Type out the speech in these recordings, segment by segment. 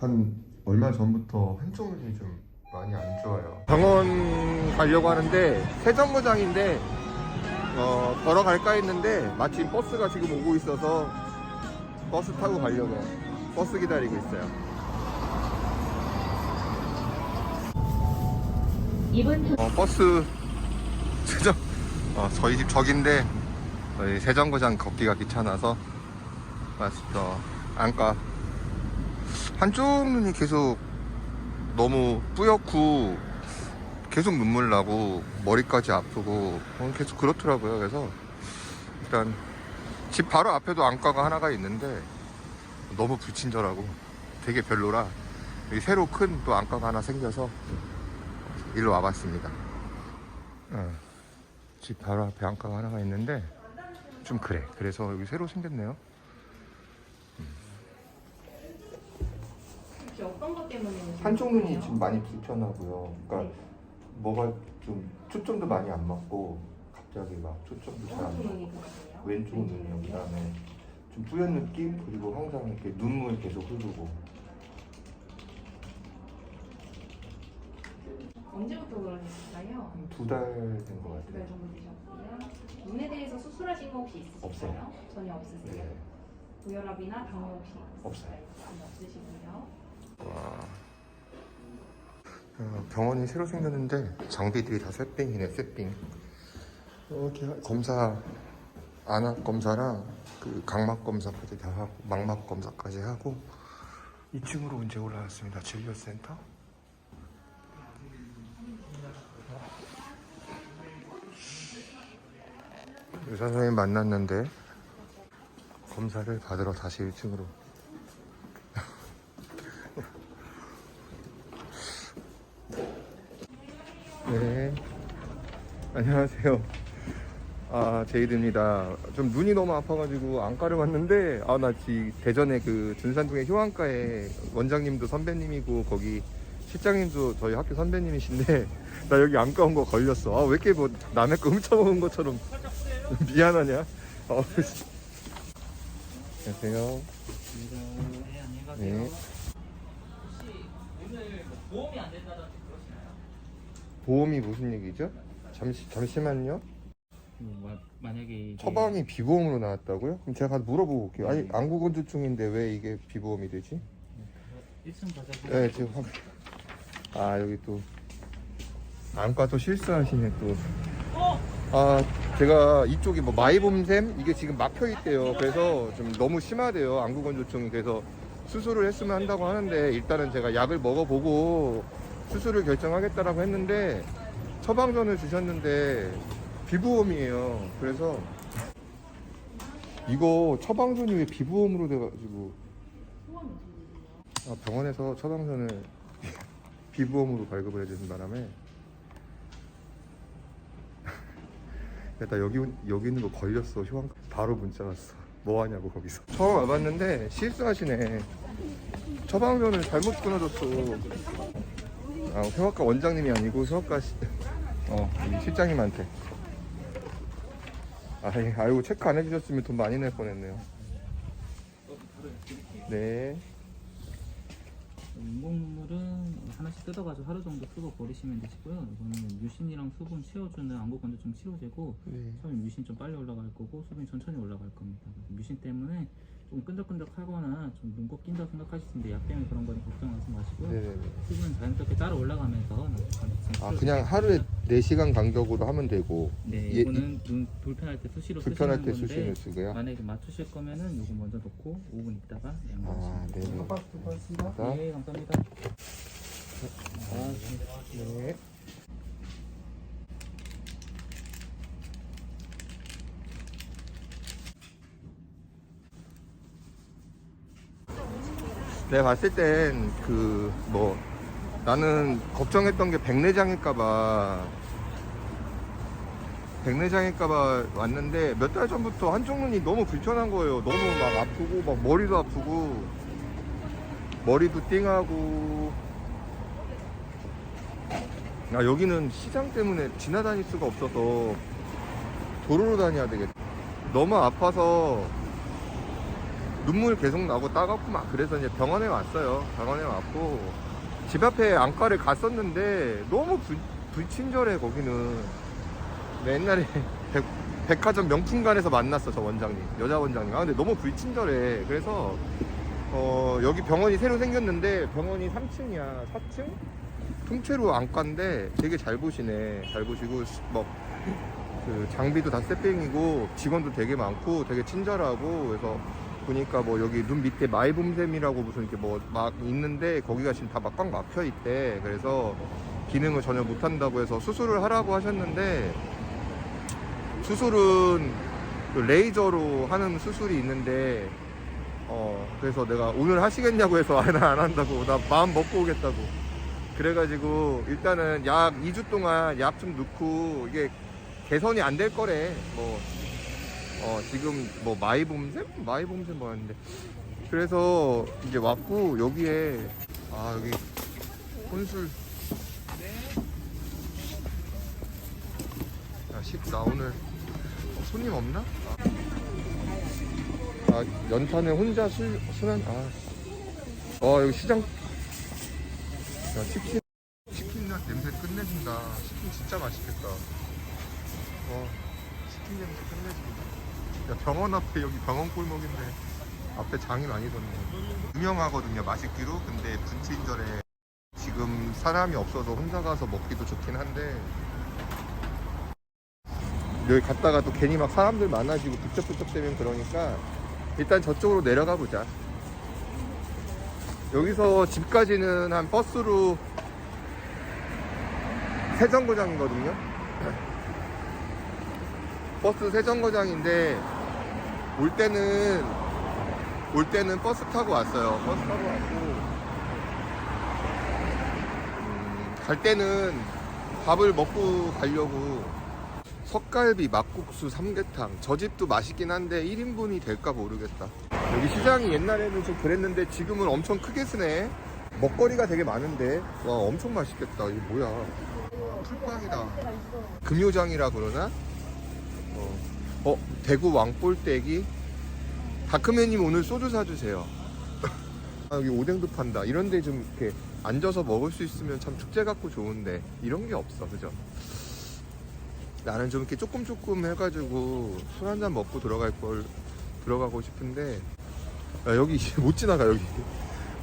한 얼마 전부터 한쪽 눈이 좀 많이 안 좋아요. 병원 가려고 하는데 세정거장인데 어, 걸어갈까 했는데 마침 버스가 지금 오고 있어서 버스 타고 가려고 버스 기다리고 있어요. 어, 버스 세정 어, 저희 집 저긴데 저희 세정거장 걷기가 귀찮아서 왔어 안과 한쪽 눈이 계속 너무 뿌옇고 계속 눈물 나고 머리까지 아프고 어, 계속 그렇더라고요 그래서 일단 집 바로 앞에도 안과가 하나가 있는데 너무 불친절하고 되게 별로라 새로 큰 또 안과가 하나 생겨서 일로 와봤습니다. 어, 집 바로 앞에 안과가 하나가 있는데 좀 그래. 그래서 여기 새로 생겼네요. 혹시 어떤 것 때문에 한쪽 눈이 지금 많이 불편하고요. 그러니까 네. 뭐가 좀 초점도 많이 안 맞고 갑자기 막 초점도 잘 안 맞고? 왼쪽 눈이요. 그다음에 좀 뿌연 느낌 그리고 항상 이렇게 눈물 계속 흐르고 언제부터 그러셨을까요? 두 달 된 것 같아요. 정도 되셨고요. 눈에 대해서 수술하신 거 혹시 있으실까요? 없어요. 전혀 없으세요. 네, 고혈압이나 당뇨 혹시 없어요. 전혀 없으시고요. 와. 어, 병원이 새로 생겼는데 장비들이 다 쇠빙이네 쇠빙. 하- 검사 안압 검사랑 그 각막 검사까지 다 하고 망막 검사까지 하고 2층으로 이제 올라왔습니다. 진료센터. 의사 선생님 만났는데 검사를 받으러 다시 1층으로 네. 안녕하세요. 아, 제이드입니다. 좀 눈이 너무 아파가지고 안과를 왔는데, 아, 나 지, 대전에 그 준산동의 효안과에 원장님도 선배님이고, 거기 실장님도 저희 학교 선배님이신데, 나 여기 안과 온 거 걸렸어. 아, 왜 이렇게 뭐 남의 거 훔쳐먹은 것처럼 미안하냐? 어, 씨. 안녕하세요. 네, 안녕히 가세요. 네. 혹시 오늘 뭐 보험이 안 된다든지? 보험이 무슨 얘기죠? 잠시, 잠시만요. 뭐, 마- 만약에 이게 처방이 비보험으로 나왔다고요? 그럼 제가 가서 물어보고 올게요. 아니 네. 안구건조증인데 왜 이게 비보험이 되지? 1층 가서 네 지금 확. 아 여기 또 안과 또 실수하시네 또. 아 제가 이쪽이 뭐 마이봄샘 이게 지금 막혀 있대요. 그래서 좀 너무 심하대요 안구건조증이. 그래서 수술을 했으면 한다고 하는데 일단은 제가 약을 먹어보고 수술을 결정하겠다라고 했는데 처방전을 주셨는데 비보험이에요. 그래서 이거 처방전이 왜 비보험으로 돼가지고? 아, 병원에서 처방전을 비보험으로 발급을 해주는 바람에. 야, 나 여기 여기 있는 거 걸렸어 효황 바로 문자 왔어. 뭐 하냐고 거기서. 처음 와봤는데 실수하시네. 처방전을 잘못 끊어줬어 아 효학과 원장님이 아니고 효학과 시, 어 실장님한테 아이 아이고 체크 안 해주셨으면 돈 많이 낼 뻔했네요 네 인공 눈물은 하나씩 뜯어가지고 하루 정도 쓰고 버리시면 되시고요. 이거는 유신이랑 수분 채워주는 안구 건조증 치료제고 네. 처음에 유신 좀 빨리 올라갈 거고 수분이 천천히 올라갈 겁니다. 유신 때문에 좀 끈적끈적하거나 좀 눈곱 낀다고 생각하실 수 있는데 약 때문에 그런 거니 걱정하지 마시고요. 네네네. 수분은 자연스럽게 따라 올라가면서 아. 그냥 하루에 4시간 간격으로 하면 되고 네, 예, 이거는 눈 불편할 때 수시로 불편할 때 쓰시는 건데 수시는 쓰고요 만약에 맞추실 거면은 요거 먼저 넣고 5분 있다가 아 양보하시면 네네 됩니다. 네, 감사합니다. 아, 네. 내가 봤을 땐 그 뭐 나는 걱정했던 게 백내장일까봐 백내장일까봐 왔는데 몇 달 전부터 한쪽 눈이 너무 불편한 거예요. 너무 막 아프고 막 머리도 아프고 머리도 띵하고 아 여기는 시장 때문에 지나다닐 수가 없어서 도로로 다녀야 되겠다. 너무 아파서 눈물 계속 나고 따갑고 막 그래서 이제 병원에 왔어요. 병원에 왔고 집 앞에 안과를 갔었는데 너무 불, 불친절해 거기는. 내 옛날에 백, 백화점 명품관에서 만났어 저 원장님 여자 원장님. 아 근데 너무 불친절해. 그래서 어 여기 병원이 새로 생겼는데 병원이 3층이야 4층? 통째로 안과인데 되게 잘 보시네. 잘 보시고 뭐그 장비도 다 새뺑이고 직원도 되게 많고 되게 친절하고 그래서 보니까 뭐 여기 눈 밑에 마이봄샘이라고 무슨 이렇게 뭐 막 있는데 거기가 지금 다 막 꽉 막혀 있대 그래서 기능을 전혀 못 한다고 해서 수술을 하라고 하셨는데 수술은 그 레이저로 하는 수술이 있는데 어 그래서 내가 오늘 하시겠냐고 해서 아, 나안 한다고 나 마음 먹고 오겠다고 그래가지고 일단은 약 2주 동안 약 좀 넣고 이게 개선이 안 될 거래. 뭐, 어, 지금 뭐 마이봄샘? 마이봄샘 뭐였는데. 그래서 이제 왔고, 여기에, 아, 여기 혼술. 야, 식사 오늘 어, 손님 없나? 아, 아, 연탄에 혼자 술, 술한, 아. 어, 여기 시장. 야, 치킨. 치킨 맛 냄새 끝내준다. 치킨 진짜 맛있겠다. 어, 치킨 냄새 끝내준다. 야, 병원 앞에 여기 병원 골목인데 앞에 장이 많이 섰네. 유명하거든요, 맛있기로. 근데 분친절에 지금 사람이 없어서 혼자 가서 먹기도 좋긴 한데 여기 갔다가 또 괜히 막 사람들 많아지고 북적북적 되면 그러니까 일단 저쪽으로 내려가 보자. 여기서 집까지는 한 버스로 세정거장이거든요. 버스 세정거장인데 올 때는 올 때는 버스 타고 왔어요. 버스 타고 왔고 음, 갈 때는 밥을 먹고 가려고 석갈비, 막국수, 삼계탕 저 집도 맛있긴 한데 1인분이 될까 모르겠다. 여기 시장이 옛날에는 좀 그랬는데 지금은 엄청 크게 쓰네. 먹거리가 되게 많은데 와 엄청 맛있겠다. 이게 뭐야? 풀빵이다. 금요장이라 그러나? 어, 어, 대구 왕볼떼기? 다크맨님 오늘 소주 사주세요. 아, 여기 오뎅도 판다. 이런데 좀 이렇게 앉아서 먹을 수 있으면 참 축제 같고 좋은데 이런 게 없어, 그죠? 나는 좀 이렇게 조금 조금 해가지고 술 한잔 먹고 들어갈 걸 들어가고 싶은데 야, 여기 못 지나가 여기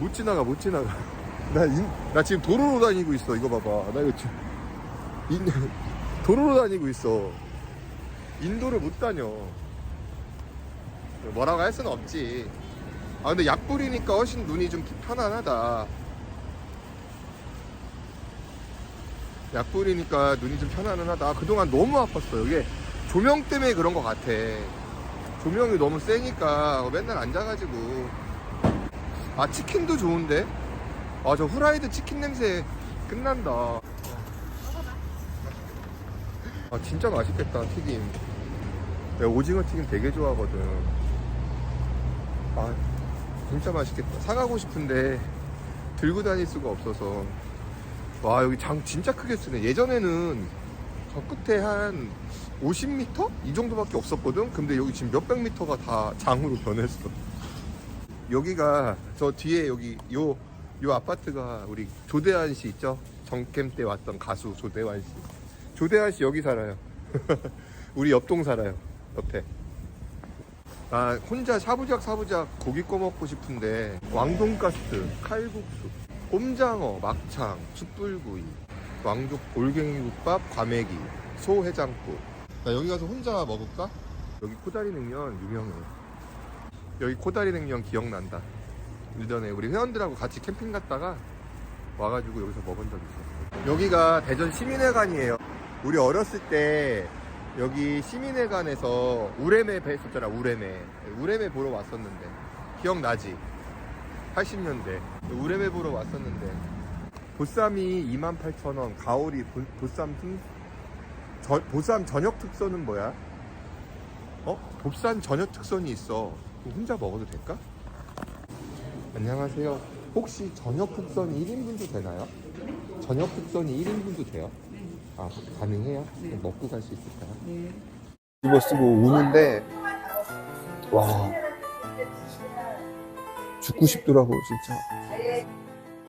못 지나가 못 지나가 나, 인, 나 지금 도로로 다니고 있어 이거 봐봐 나 이거 지금 인, 도로로 다니고 있어 인도를 못 다녀. 뭐라고 할 수는 없지. 아 근데 약 뿌리니까 훨씬 눈이 좀 편안하다. 약 뿌리니까 눈이 좀 편안은 하다. 아, 그동안 너무 아팠어 이게 조명 때문에 그런 것 같아. 조명이 너무 세니까 맨날 앉아가지고. 아 치킨도 좋은데? 아 저 후라이드 치킨 냄새 끝난다. 아 진짜 맛있겠다 튀김 내가 오징어 튀김 되게 좋아하거든. 아 진짜 맛있겠다. 사가고 싶은데 들고 다닐 수가 없어서. 와 여기 장 진짜 크게 쓰네. 예전에는 저 끝에 한 50m? 이 정도밖에 없었거든? 근데 여기 지금 몇백 미터가 다 장으로 변했어. 여기가 저 뒤에 여기 요, 요 아파트가 우리 조대한 씨 있죠? 정캠 때 왔던 가수 조대환 씨. 조대한 씨 여기 살아요. 우리 옆동 살아요 옆에. 아 혼자 사부작 사부작 고기 꺼 먹고 싶은데 왕돈가스 칼국수 꼼장어 막창 숯불구이 왕족 올갱이국밥 과메기 소해장국. 나 여기 가서 혼자 먹을까? 여기 코다리 냉면 유명해. 여기 코다리 냉면 기억난다. 예전에 우리 회원들하고 같이 캠핑 갔다가 와가지고 여기서 먹은 적 있어. 여기가 대전 시민회관이에요. 우리 어렸을 때 여기 시민회관에서 우레메 했었잖아 우레메 우레메 보러 왔었는데 기억나지? 80년대 우레메 보러 왔었는데 보쌈이 28,000원 가오리 보, 보쌈 특 저, 보쌈 저녁 특선은 뭐야? 어? 보쌈 저녁 특선이 있어 혼자 먹어도 될까? 안녕하세요 혹시 저녁 특선이 1인분도 되나요? 저녁 특선이 1인분도 돼요? 아 가능해요? 먹고 갈 수 있을까요? 네. 이거 쓰고 우는데 와 죽고 싶더라고 진짜